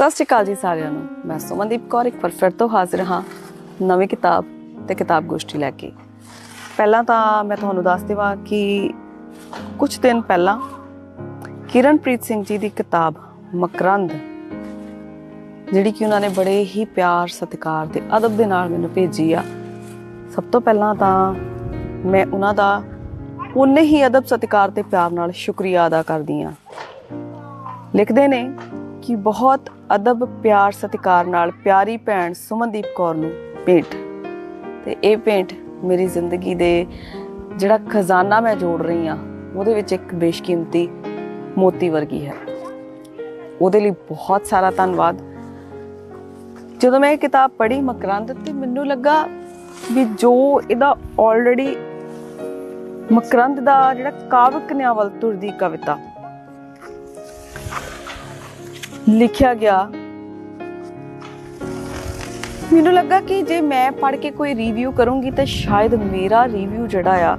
ਸਤਿ ਸ਼੍ਰੀ ਅਕਾਲ ਜੀ ਸਾਰਿਆਂ ਨੂੰ। ਮੈਂ ਸੁਮਨਦੀਪ ਕੌਰ, ਇੱਕ ਵਾਰ ਫਿਰ ਤੋਂ ਹਾਜ਼ਰ ਹਾਂ ਨਵੀਂ ਕਿਤਾਬ ਤੇ ਕਿਤਾਬ ਗੋਸ਼ਟੀ ਲੈ ਕੇ। ਪਹਿਲਾਂ ਤਾਂ ਮੈਂ ਤੁਹਾਨੂੰ ਦੱਸ ਦੇਵਾਂ ਕਿ ਕੁਝ ਦਿਨ ਪਹਿਲਾਂ ਕਿਰਨਪ੍ਰੀਤ ਸਿੰਘ ਜੀ ਦੀ ਕਿਤਾਬ ਮਕਰੰਦ, ਜਿਹੜੀ ਕਿ ਉਹਨਾਂ ਨੇ ਬੜੇ ਹੀ ਪਿਆਰ ਸਤਿਕਾਰ ਤੇ ਅਦਬ ਦੇ ਨਾਲ ਮੈਨੂੰ ਭੇਜੀ ਆ, ਸਭ ਤੋਂ ਪਹਿਲਾਂ ਤਾਂ ਮੈਂ ਉਹਨਾਂ ਦਾ ਉਨੇ ਹੀ ਅਦਬ ਸਤਿਕਾਰ ਤੇ ਪਿਆਰ ਨਾਲ ਸ਼ੁਕਰੀਆ ਅਦਾ ਕਰਦੀ ਹਾਂ। ਲਿਖਦੇ ਨੇ ਕਿ ਬਹੁਤ ਅਦਬ, ਪਿਆਰ, ਸਤਿਕਾਰ ਨਾਲ ਪਿਆਰੀ ਭੈਣ ਸੁਮਨਦੀਪ ਕੌਰ ਨੂੰ ਭੇਟ। ਤੇ ਇਹ ਭੇਟ ਮੇਰੀ ਜ਼ਿੰਦਗੀ ਦੇ ਜਿਹੜਾ ਖਜ਼ਾਨਾ ਮੈਂ ਜੋੜ ਰਹੀ ਆ ਉਹਦੇ ਵਿੱਚ ਇੱਕ ਬੇਸ਼ਕੀਮਤੀ ਮੋਤੀ ਵਰਗੀ ਹੈ। ਉਹਦੇ ਲਈ ਬਹੁਤ ਸਾਰਾ ਧੰਨਵਾਦ। ਜਦੋਂ ਮੈਂ ਇਹ ਕਿਤਾਬ ਪੜ੍ਹੀ ਮਕਰੰਦ, ਤੇ ਮੈਨੂੰ ਲੱਗਾ ਵੀ ਜੋ ਇਹਦਾ ਆਲਰੇਡੀ ਮਕਰੰਦ ਦਾ ਜਿਹੜਾ ਕਾਵਿਕ ਨਿਆਵਲ, ਤੁਰਦੀ ਕਵਿਤਾ ਲਿਖਿਆ ਗਿਆ। ਮੈਨੂੰ ਲੱਗਾ ਕਿ ਜੇ ਮੈਂ ਪੜ੍ਹ ਕੇ ਕੋਈ ਰਿਵਿਊ ਕਰੂੰਗੀ ਤਾਂ ਸ਼ਾਇਦ ਮੇਰਾ ਰਿਵਿਊ ਜਿਹੜਾ ਆ,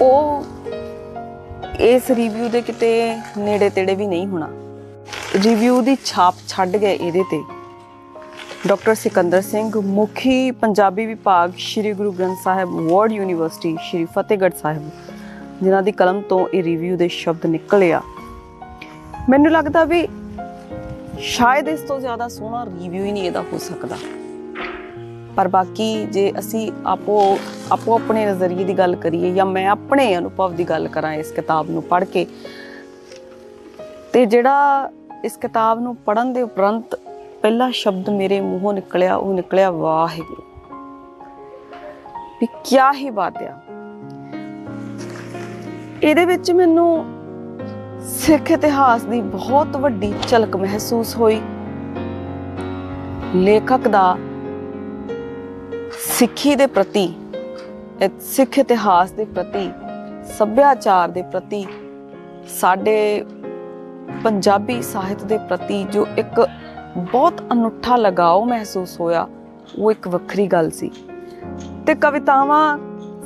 ਉਹ ਇਸ ਰਿਵਿਊ ਦੇ ਕਿਤੇ ਨੇੜੇ ਤੇੜੇ ਵੀ ਨਹੀਂ ਹੋਣਾ। ਰਿਵਿਊ ਦੀ ਛਾਪ ਛੱਡ ਗਏ ਇਹਦੇ ਤੇ। ਡਾਕਟਰ ਸਿਕੰਦਰ ਸਿੰਘ, ਮੁਖੀ ਪੰਜਾਬੀ ਵਿਭਾਗ, ਸ੍ਰੀ ਗੁਰੂ ਗ੍ਰੰਥ ਸਾਹਿਬ, ਵਰਡ ਯੂਨੀਵਰਸਿਟੀ, ਸ੍ਰੀ ਫਤਿਹਗੜ੍ਹ ਸਾਹਿਬ, ਜਿਨ੍ਹਾਂ ਦੀ ਕਲਮ ਤੋਂ ਇਹ ਰਿਵਿਊ ਦੇ ਸ਼ਬਦ ਨਿਕਲੇ ਆ। ਮੈਨੂੰ ਲੱਗਦਾ ਵੀ ਸ਼ਾਇਦ ਇਸ ਤੋਂ ਜ਼ਿਆਦਾ ਸੋਹਣਾ ਰਿਵਿਊ ਹੀ ਨਹੀਂ ਇਹਦਾ ਹੋ ਸਕਦਾ। ਪਰ ਬਾਕੀ ਜੇ ਅਸੀਂ ਆਪੋ ਆਪੋ ਆਪਣੇ ਨਜ਼ਰੀਏ ਦੀ ਗੱਲ ਕਰੀਏ ਜਾਂ ਮੈਂ ਆਪਣੇ ਅਨੁਭਵ ਦੀ ਗੱਲ ਕਰਾਂ ਇਸ ਕਿਤਾਬ ਨੂੰ ਪੜ੍ਹ ਕੇ, ਤੇ ਜਿਹੜਾ ਇਸ ਕਿਤਾਬ ਨੂੰ ਪੜਨ ਦੇ ਉਪਰੰਤ ਪਹਿਲਾ ਸ਼ਬਦ ਮੇਰੇ ਮੂੰਹੋਂ ਨਿਕਲਿਆ, ਉਹ ਨਿਕਲਿਆ ਵਾਹਿਗੁਰੂ। ਵੀ ਕੀ ਹੀ ਬਾਤ ਆ ਇਹਦੇ ਵਿੱਚ ਮੈਨੂੰ ਸਿੱਖ ਇਤਿਹਾਸ ਦੀ ਬਹੁਤ ਵੱਡੀ ਝਲਕ ਮਹਿਸੂਸ ਹੋਈ। ਲੇਖਕ ਦਾ ਸਿੱਖੀ ਦੇ ਪ੍ਰਤੀ ਸਿੱਖ ਇਤਿਹਾਸ ਦੇ ਪ੍ਰਤੀ, ਸੱਭਿਆਚਾਰ ਦੇ ਪ੍ਰਤੀ, ਸਾਡੇ ਪੰਜਾਬੀ ਸਾਹਿਤ ਦੇ ਪ੍ਰਤੀ ਜੋ ਇੱਕ ਬਹੁਤ ਅਨੁੱਠਾ ਲਗਾਓ ਮਹਿਸੂਸ ਹੋਇਆ, ਉਹ ਇੱਕ ਵੱਖਰੀ ਗੱਲ ਸੀ। ਤੇ ਕਵਿਤਾਵਾਂ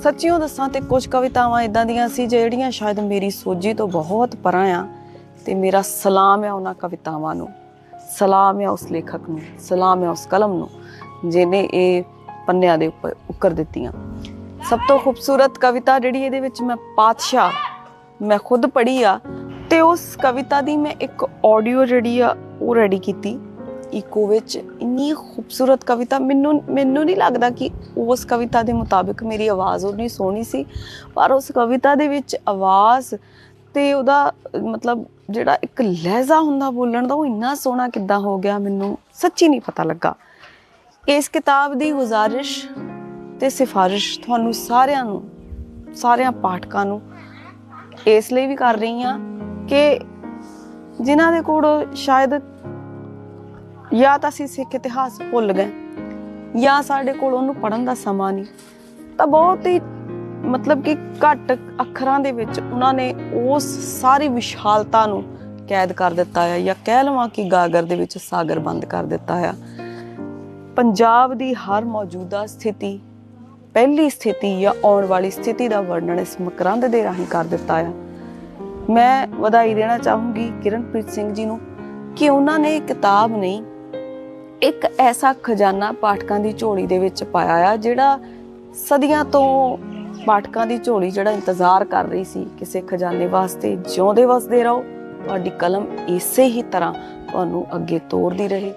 ਸੱਚੀਓ ਦੱਸਾਂ ਤੇ ਕੁਝ ਕਵਿਤਾਵਾਂ ਇਦਾਂ ਦੀਆਂ ਸੀ ਜਿਹੜੀਆਂ ਸ਼ਾਇਦ ਮੇਰੀ ਸੋਝੀ ਤੋਂ ਬਹੁਤ ਪਰਾਂ ਆ ਤੇ ਮੇਰਾ ਸਲਾਮ ਆ ਉਹਨਾਂ ਕਵਿਤਾਵਾਂ ਨੂੰ। ਸਲਾਮ ਆ ਉਸ ਲੇਖਕ ਨੂੰ, ਸਲਾਮ ਆ ਉਸ ਕਲਮ ਨੂੰ, ਜਿਹਨੇ ਇਹ ਪੰਨਿਆਂ ਦੇ ਉੱਪਰ ਉੱਕਰ ਦਿੱਤੀਆਂ। ਸਭ ਤੋਂ ਖੂਬਸੂਰਤ ਕਵਿਤਾ ਜਿਹੜੀ ਇਹਦੇ ਵਿੱਚ ਮੈਂ ਪਾਤਸ਼ਾਹ, ਮੈਂ ਖੁਦ ਪੜ੍ਹੀ ਆ ਤੇ ਉਸ ਕਵਿਤਾ ਦੀ ਮੈਂ ਇੱਕ ਆਡੀਓ ਜਿਹੜੀ ਆ ਉਹ ਰੈਡੀ ਕੀਤੀ। ਇਕੋ ਵਿੱਚ ਇੰਨੀ ਖੂਬਸੂਰਤ ਕਵਿਤਾ ਮੈਨੂੰ ਮੈਨੂੰ ਨਹੀਂ ਲੱਗਦਾ ਕਿ ਉਸ ਕਵਿਤਾ ਦੇ ਮੁਤਾਬਿਕ ਮੇਰੀ ਆਵਾਜ਼ ਉਨੀ ਸੋਹਣੀ ਸੀ। ਪਰ ਉਸ ਕਵਿਤਾ ਦੇ ਵਿੱਚ ਆਵਾਜ਼ ਤੇ ਉਹਦਾ, ਮਤਲਬ ਜਿਹੜਾ ਇੱਕ ਲਹਿਜ਼ਾ ਹੁੰਦਾ ਬੋਲਣ ਦਾ, ਉਹ ਇੰਨਾ ਸੋਹਣਾ ਕਿੱਦਾਂ ਹੋ ਗਿਆ ਮੈਨੂੰ ਸੱਚੀ ਨਹੀਂ ਪਤਾ ਲੱਗਾ। ਇਸ ਕਿਤਾਬ ਦੀ ਗੁਜ਼ਾਰਿਸ਼ ਤੇ ਸਿਫਾਰਿਸ਼ ਤੁਹਾਨੂੰ ਸਾਰਿਆਂ ਨੂੰ, ਸਾਰਿਆਂ ਪਾਠਕਾਂ ਨੂੰ ਇਸ ਲਈ ਵੀ ਕਰ ਰਹੀ ਹਾਂ ਕਿ ਜਿਨ੍ਹਾਂ ਦੇ ਕੋਲ ਸ਼ਾਇਦ ਜਾਂ ਤਾਂ ਅਸੀਂ ਸਿੱਖ ਇਤਿਹਾਸ ਭੁੱਲ ਗਏ, ਜਾਂ ਸਾਡੇ ਕੋਲ ਉਹਨੂੰ ਪੜਨ ਦਾ ਸਮਾਂ ਨਹੀਂ। ਤਾਂ ਬਹੁਤ ਹੀ ਮਤਲਬ ਕਿ ਘੱਟ ਅੱਖਰਾਂ ਦੇ ਵਿੱਚ ਉਹਨਾਂ ਨੇ ਉਸ ਸਾਰੀ ਵਿਸ਼ਾਲਤਾ ਨੂੰ ਕੈਦ ਕਰ ਦਿੱਤਾ ਹੈ ਜਾਂ ਕਹਿ ਲਵਾਂ ਕਿ ਗਾਗਰ ਦੇ ਵਿੱਚ ਸਾਗਰ ਬੰਦ ਕਰ ਦਿੱਤਾ ਹੈ ਪੰਜਾਬ ਦੀ ਹਰ ਮੌਜੂਦਾ ਸਥਿਤੀ, ਪਹਿਲੀ ਸਥਿਤੀ ਜਾਂ ਆਉਣ ਵਾਲੀ ਸਥਿਤੀ ਦਾ ਵਰਣਨ ਇਸ ਮਕਰੰਦ ਦੇ ਰਾਹੀਂ ਕਰ ਦਿੱਤਾ ਹੈ ਮੈਂ ਵਧਾਈ ਦੇਣਾ ਚਾਹੂੰਗੀ ਕਿਰਨਪ੍ਰੀਤ ਸਿੰਘ ਜੀ ਨੂੰ ਕਿ ਉਹਨਾਂ ਨੇ ਕਿਤਾਬ ਨਹੀਂ ਇੱਕ ਐਸਾ ਖਜ਼ਾਨਾ ਪਾਠਕਾਂ ਦੀ ਝੋਲੀ ਦੇ ਵਿੱਚ ਪਾਇਆ ਆ, ਜਿਹੜਾ ਸਦੀਆਂ ਤੋਂ ਪਾਠਕਾਂ ਦੀ ਝੋਲੀ ਜਿਹੜਾ ਇੰਤਜ਼ਾਰ ਕਰ ਰਹੀ ਸੀ ਕਿਸੇ ਖਜ਼ਾਨੇ ਵਾਸਤੇ, ਜਿਉਂਦੇ ਵਸਦੇ ਰਹੋ, ਤੁਹਾਡੀ ਕਲਮ ਇਸੇ ਹੀ ਤਰ੍ਹਾਂ ਤੁਹਾਨੂੰ ਅੱਗੇ ਤੋਰਦੀ ਰਹੇ।